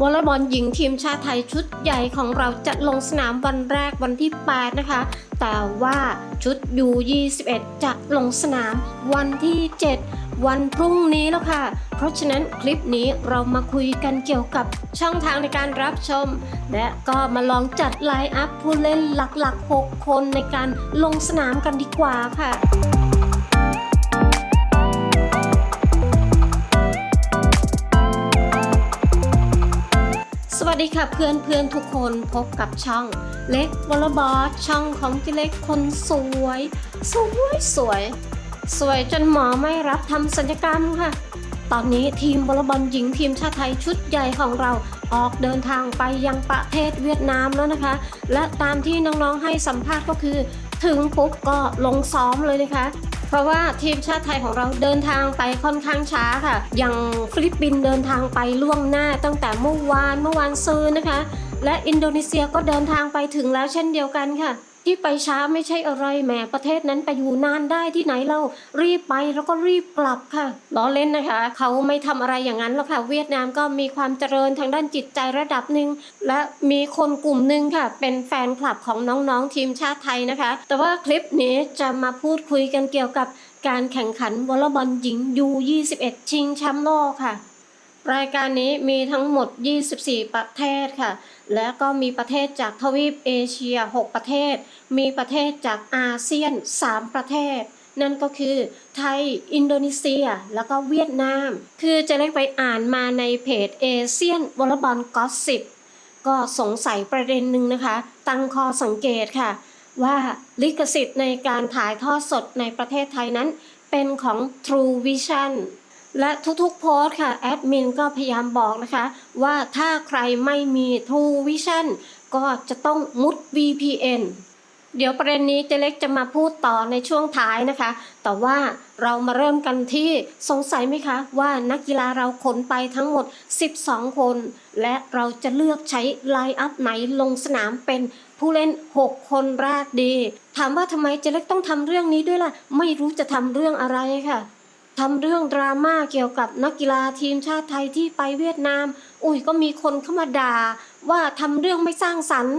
วอลเลย์บอลหญิงทีมชาติไทยชุดใหญ่ของเราจะลงสนามวันแรกวันที่ 8 นะคะ แต่ว่าชุด U21 จะลงสนามวันที่ 7 วันพรุ่งนี้แล้วค่ะ เพราะฉะนั้นคลิปนี้เรามาคุยกันเกี่ยวกับช่องทางในการรับชม และก็มาลองจัดไลน์อัพผู้เล่นหลักๆ 6 คนในการลงสนามกันดีกว่าค่ะ วัสดีค่ะเพื่อนเพื่อนทุกคนพบกับช่องเล็กวอลบอสช่องของจิเล็กคนสวย สวยสวย สวยจนหมอไม่รับทำศัลยกรรมค่ะ ตอนนี้ทีมวอลบอลหญิงทีมชาติไทยชุดใหญ่ของเราออกเดินทางไปยังประเทศเวียดนามแล้วนะคะ และตามที่น้องๆให้สัมภาษณ์ก็คือ ถึงปุ๊บก็ลงซ้อมเลยนะคะ เพราะว่าทีมชาติไทยของเราเดินทางไปค่อนข้างช้าค่ะอย่างฟิลิปปินส์เดินทางไปล่วงหน้าตั้งแต่เมื่อวานเมื่อวานซืนนะคะ และอินโดนีเซียก็เดินทางไปถึงแล้วเช่นเดียวกันค่ะ ที่ไปช้าไม่ใช่อะไรแหมประเทศนั้นไปอยู่นานได้ที่ไหนเรารีบไปแล้วก็รีบกลับค่ะล้อเล่นนะคะ เขาไม่ทำอะไรอย่างนั้นหรอกค่ะ เวียดนามก็มีความเจริญทางด้านจิตใจระดับหนึ่งและมีคนกลุ่มหนึ่งค่ะ เป็นแฟนคลับของน้องๆทีมชาติไทยนะคะ แต่ว่าคลิปนี้จะมาพูดคุยกันเกี่ยวกับการแข่งขันวอลเลย์บอลหญิง U21 ชิงแชมป์โลกค่ะ รายการนี้มีทั้งหมด 24 ประเทศค่ะ และก็มีประเทศจากทวีปเอเชีย 6 ประเทศ มีประเทศจากอาเซียน 3 ประเทศ นั่นก็คือไทย อินโดนีเซีย แล้วก็เวียดนาม คือจะเล็กไปอ่านมาในเพจเอเชียนวอลบอลกอสซิบก็สงสัยประเด็นหนึ่งนะคะ ตั้งข้อสังเกตค่ะ ว่าลิขสิทธิ์ในการถ่ายทอดสดในประเทศไทยนั้น เป็นของ True Vision และทุกๆโพสต์ค่ะแอดมินก็พยายามบอกนะคะ ว่าถ้าใครไม่มี True Vision ก็จะต้องมุด VPN เดี๋ยวประเด็นนี้เจเล็กจะมาพูดต่อในช่วงท้ายนะคะ แต่ว่าเรามาเริ่มกันที่สงสัยไหมคะ ว่านักกีฬาเราขนไปทั้งหมด 12 คน และเราจะเลือกใช้ไลน์อัพไหนลงสนามเป็นผู้เล่น 6 คนแรกดี ถามว่าทำไมเจเล็กต้องทำเรื่องนี้ด้วยล่ะ ไม่รู้จะทำเรื่องอะไรค่ะ ทำเรื่องดราม่าเกี่ยวกับนักกีฬาทีมชาติไทยที่ไปเวียดนาม อุ้ยก็มีคนเข้ามาด่าว่าทำเรื่องไม่สร้างสรรค์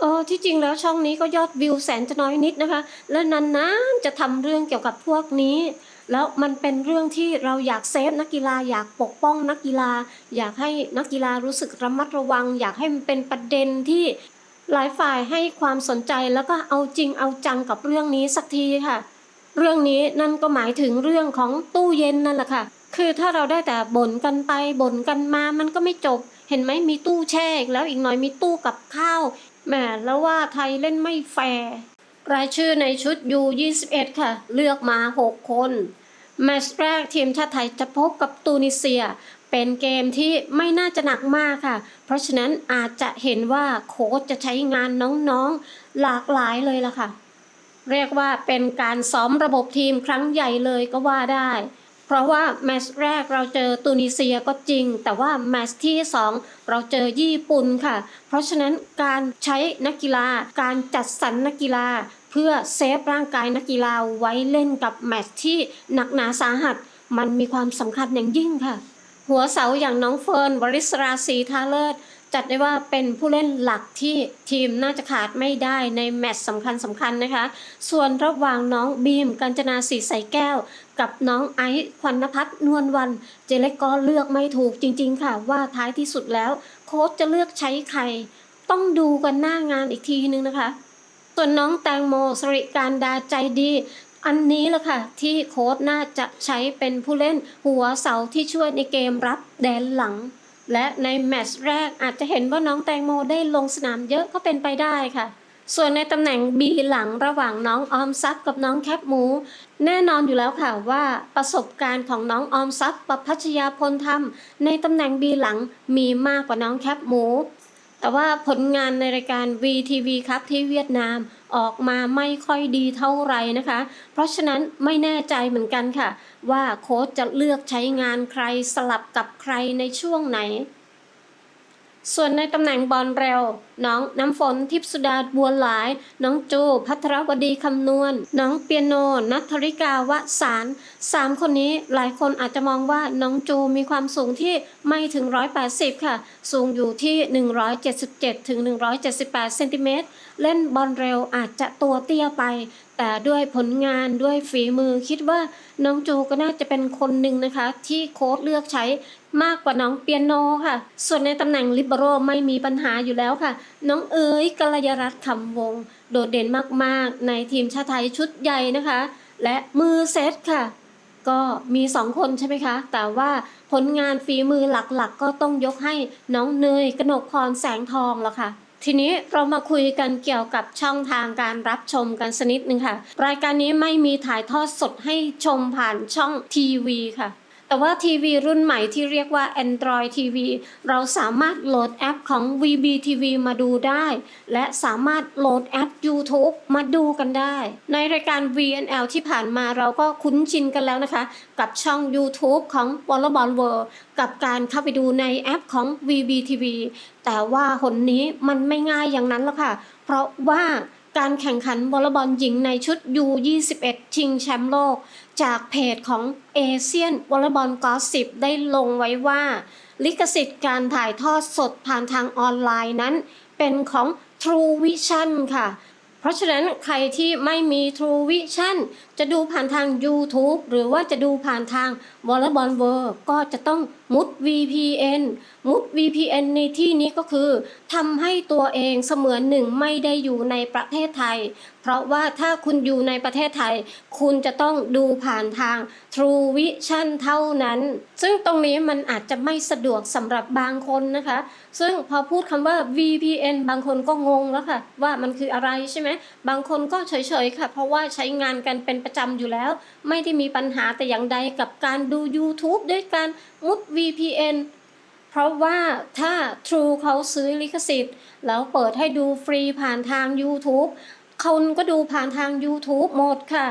เออที่จริงแล้วช่องนี้ก็ยอดวิวแสนจะน้อยนิดนะคะ และนานๆจะทำเรื่องเกี่ยวกับพวกนี้ แล้วมันเป็นเรื่องที่เราอยากเซฟนักกีฬาอยากปกป้องนักกีฬา อยากให้นักกีฬารู้สึกระมัดระวัง อยากให้มันเป็นประเด็นที่หลายฝ่ายให้ความสนใจแล้วก็เอาจริงเอาจังกับเรื่องนี้สักทีค่ะ เรื่องนี้นั่นก็หมายถึงเรื่องของตู้เย็นนั่นแหละค่ะ คือถ้าเราได้แต่บ่นกันไปบ่นกันมามันก็ไม่จบ เห็นไหมมีตู้แช่แล้วอีกหน่อยมีตู้กับข้าวแหมแล้วว่าไทยเล่นไม่แฟร์รายชื่อในชุด U21 ค่ะ เลือกมา 6 คนแมตช์แรกทีมชาติไทยจะพบกับตูนิเซีย เป็นเกมที่ไม่น่าจะหนักมากค่ะ เพราะฉะนั้นอาจจะเห็นว่าโค้ชจะใช้งานน้องๆหลากหลายเลยล่ะค่ะ เรียกว่าเป็นการซ้อมระบบทีมครั้งใหญ่เลยก็ว่าได้ เพราะว่าแมตช์แรกเราเจอตูนิเซียก็จริง แต่ว่าแมตช์ที่ 2 เราเจอญี่ปุ่นค่ะ เพราะฉะนั้นการใช้นักกีฬา การจัดสรรนักกีฬา เพื่อเซฟร่างกายนักกีฬาไว้เล่นกับแมตช์ที่หนักหนาสาหัส มันมีความสำคัญอย่างยิ่งค่ะ หัวเสาอย่างน้องเฟิร์นวริศราศีทาเลิศ จัดได้ว่าเป็นผู้เล่นหลักที่ทีมน่าจะขาดไม่ได้ในแมตช์สำคัญสำคัญนะคะ ส่วนระหว่างน้องบีมกัญจนาสีใสแก้ว กับน้องไอซ์ขวัญพัฒน์นวลวัน เจเล็กก็เลือกไม่ถูกจริงๆค่ะ ว่าท้ายที่สุดแล้วโค้ชจะเลือกใช้ใคร ต้องดูกันหน้างานอีกทีนึงนะคะ ส่วนน้องแตงโมสริการดาใจดีอันนี้แหละค่ะ ที่โค้ชน่าจะใช้เป็นผู้เล่นหัวเสาที่ช่วยในเกมรับแดนหลัง และในแมตช์แรกอาจจะเห็นว่าน้องแตงโมได้ลงสนามเยอะก็เป็นไปได้ค่ะ ส่วนในตำแหน่งบีหลังระหว่างน้องออมทรัพย์กับน้องแคปหมู แน่นอนอยู่แล้วค่ะว่าประสบการณ์ของน้องออมทรัพย์ประพัชยาพลธรรม ในตำแหน่งบีหลังมีมากกว่าน้องแคปหมู แต่ว่าผลงานในรายการ VTV ครับที่เวียดนาม ออกมาไม่ค่อยดีเท่าไหร่นะคะ เพราะฉะนั้นไม่แน่ใจเหมือนกันค่ะ ว่าโค้ชจะเลือกใช้งานใครสลับกับใครในช่วงไหน ส่วนในตำแหน่งบอลเร็ว น้องน้ำฝนทิพสุดาบัวหลาย น้องจูพัทรวดีคำนวณ น้องเปียโน นัทธริกาวะสารสามคนนี้หลายคนอาจจะมองว่าน้องจูมีความสูงที่ไม่ถึง 180 ค่ะ สูงอยู่ที่ 177 ถึง 178 เซนติเมตร เล่นบอลเร็วอาจจะตัวเตี้ยไป แต่ด้วยผลงานด้วยฝีมือคิดว่าน้องจูก็น่าจะเป็นคนหนึ่งนะคะ ที่โค้ชเลือกใช้ มากกว่าน้องเปียโนค่ะ ส่วนในตำแหน่งลิเบโรไม่มีปัญหาอยู่แล้วค่ะ น้องเอ๋ยกัลยรัตน์คำวง โดดเด่นมากๆ ในทีมชาติไทยชุดใหญ่นะคะ และมือเซตค่ะ ก็มีสองคนใช่ไหมคะ แต่ว่าผลงานฝีมือหลักๆ ก็ต้องยกให้น้องเนยกนกพรแสงทองแล้วค่ะทีนี้เรามาคุยกันเกี่ยวกับช่องทางการรับชมกันสักนิดนึงค่ะ รายการนี้ไม่มีถ่ายทอดสดให้ชมผ่านช่องทีวีค่ะ แต่ว่าทีวีรุ่นใหม่ที่เรียกว่า Android TV เราสามารถโหลดแอปของ VBTV มาดูได้ และสามารถโหลดแอป YouTube มาดูกันได้ ในรายการ VNL ที่ผ่านมาเราก็คุ้นชินกันแล้วนะคะ กับช่อง YouTube ของ w a l l e r b a l l World กับการเข้าไปดูในแอปของ VBTV แต่ว่าหนนี้มันไม่ง่ายอย่างนั้นหรอกค่ะ เพราะว่าการแข่งขันวอลเลย์บอลหญิงในชุด U21 ชิงแชมป์โลก จากเพจของเอเชียนวอลเลย์บอลกอสิบได้ลงไว้ว่า ลิขสิทธิ์การถ่ายทอดสดผ่านทางออนไลน์นั้น เป็นของ True Vision ค่ะ เพราะฉะนั้นใครที่ไม่มี True Vision จะดูผ่านทาง YouTube หรือว่าจะดูผ่านทางวอลบอลเวอร์ก็จะต้อง มุด VPN มุด VPN ในที่นี้ก็คือทำให้ตัวเองเสมือนหนึ่งไม่ได้อยู่ในประเทศไทย เพราะว่าถ้าคุณอยู่ในประเทศไทย คุณจะต้องดูผ่านทาง True Vision เท่านั้น ซึ่งตรงนี้มันอาจจะไม่สะดวกสำหรับบางคนนะคะ ซึ่งพอพูดคำว่า VPN บางคนก็งงแล้วค่ะว่ามันคืออะไรใช่ไหมบางคนก็เฉยๆค่ะ เพราะว่าใช้งานกันเป็นประจำอยู่แล้ว ไม่ได้มีปัญหาแต่อย่างใดกับการดู YouTube ด้วยการมุด VPN เพราะว่าถ้า True เขาซื้อลิขสิทธิ์ แล้วเปิดให้ดูฟรีผ่านทาง YouTube คนก็ดูผ่านทาง YouTube หมดค่ะ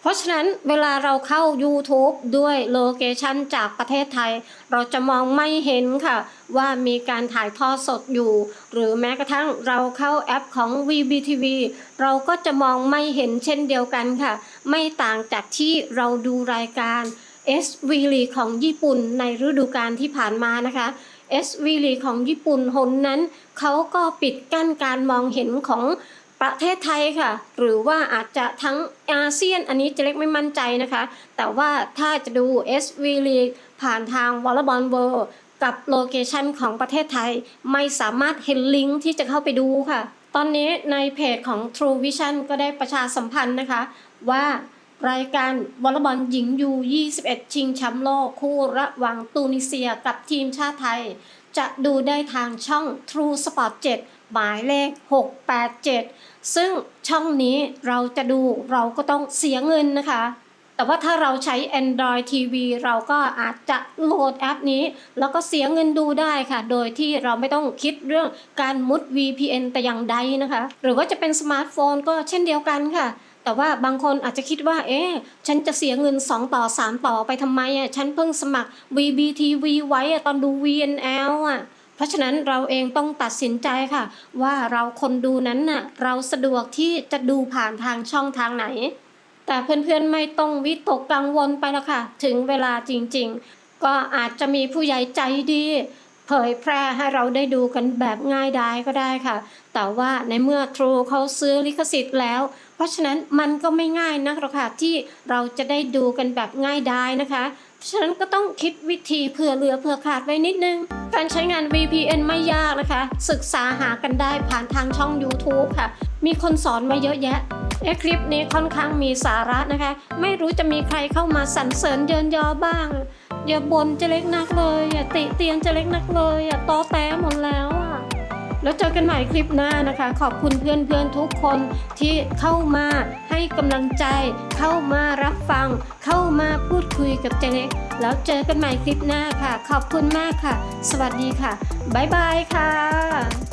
เพราะฉะนั้นเวลาเราเข้า YouTube ด้วยโลเคชันจากประเทศไทย เราจะมองไม่เห็นค่ะ ว่ามีการถ่ายทอดสดอยู่ หรือแม้กระทั่งเราเข้าแอปของ VBTV เราก็จะมองไม่เห็นเช่นเดียวกันค่ะ ไม่ต่างจากที่เราดูรายการ SV League ของญี่ปุ่นในฤดูกาลที่ผ่านมานะคะ SV League ของญี่ปุ่นหนนั้น เขาก็ปิดกั้นการมองเห็นของประเทศไทยค่ะ หรือว่าอาจจะทั้งอาเซียนอันนี้เจะเล็กไม่มั่นใจนะคะ แต่ว่าถ้าจะดู SV League ผ่านทาง v o l l e y b a l l World กับโลเคชันของประเทศไทย ไม่สามารถเห็นลิงก์ที่จะเข้าไปดูค่ะ ตอนนี้ในเพจของ True Vision ก็ได้ประชาสัมพันธ์นะคะว่า รายการวอลเลย์บอลหญิงยู21 ชิงแชมป์โลกคู่ระหว่างตูนิเซียกับทีมชาติไทย จะดูได้ทางช่อง True Sport 7 หมายเลข 687 ซึ่งช่องนี้เราจะดูเราก็ต้องเสียเงินนะคะ แต่ว่าถ้าเราใช้ Android TV เราก็อาจจะโหลดแอปนี้ แล้วก็เสียเงินดูได้ค่ะ โดยที่เราไม่ต้องคิดเรื่องการมุด VPN แต่อย่างใดนะคะ หรือว่าจะเป็นสมาร์ทโฟนก็เช่นเดียวกันค่ะ แต่ว่าบางคนอาจจะคิดว่า เอ๊ะฉันจะเสียเงิน 2 ต่อ 3 ต่อไปทำไมอะฉันเพิ่งสมัคร VBTV ไว้อะตอนดู VNL อะเพราะฉะนั้นเราเองต้องตัดสินใจค่ะ ว่าเราคนดูนั้นน่ะเราสะดวกที่จะดูผ่านทางช่องทางไหน แต่เพื่อนๆไม่ต้องวิตกกังวลไปแล้วค่ะ ถึงเวลาจริงๆ ก็อาจจะมีผู้ใหญ่ใจดี เผยแพร่ให้เราได้ดูกันแบบง่ายดายก็ได้ค่ะ แต่ว่าในเมื่อ True เขาซื้อลิขสิทธิ์แล้ว เพราะฉะนั้นมันก็ไม่ง่ายนักหรอกค่ะที่เราจะได้ดูกันแบบง่ายดายนะคะเพราะฉะนั้นก็ต้องคิดวิธีเผื่อเหลือเผื่อขาดไว้นิดนึง การใช้งาน VPN ไม่ยากนะคะ ศึกษาหากันได้ผ่านทางช่อง YouTube ค่ะ มีคนสอนมาเยอะแยะ เอคลิปนี้ค่อนข้างมีสาระนะคะ ไม่รู้จะมีใครเข้ามาสรรเสริญเยินยอบ้าง อย่าบ่นเจะเล็กนักเลยอย่าติเตียนเจะเล็กนักเลยอย่าตอแต้หมดแล้วอะแล้วเจอกันใหม่คลิปหน้านะคะ ขอบคุณเพื่อนๆทุกคนที่เข้ามาให้กำลังใจ เข้ามารับฟัง เข้ามาพูดคุยกับเจเล็ก แล้วเจอกันใหม่คลิปหน้าค่ะ ขอบคุณมากค่ะ สวัสดีค่ะ บ๊ายบายค่ะ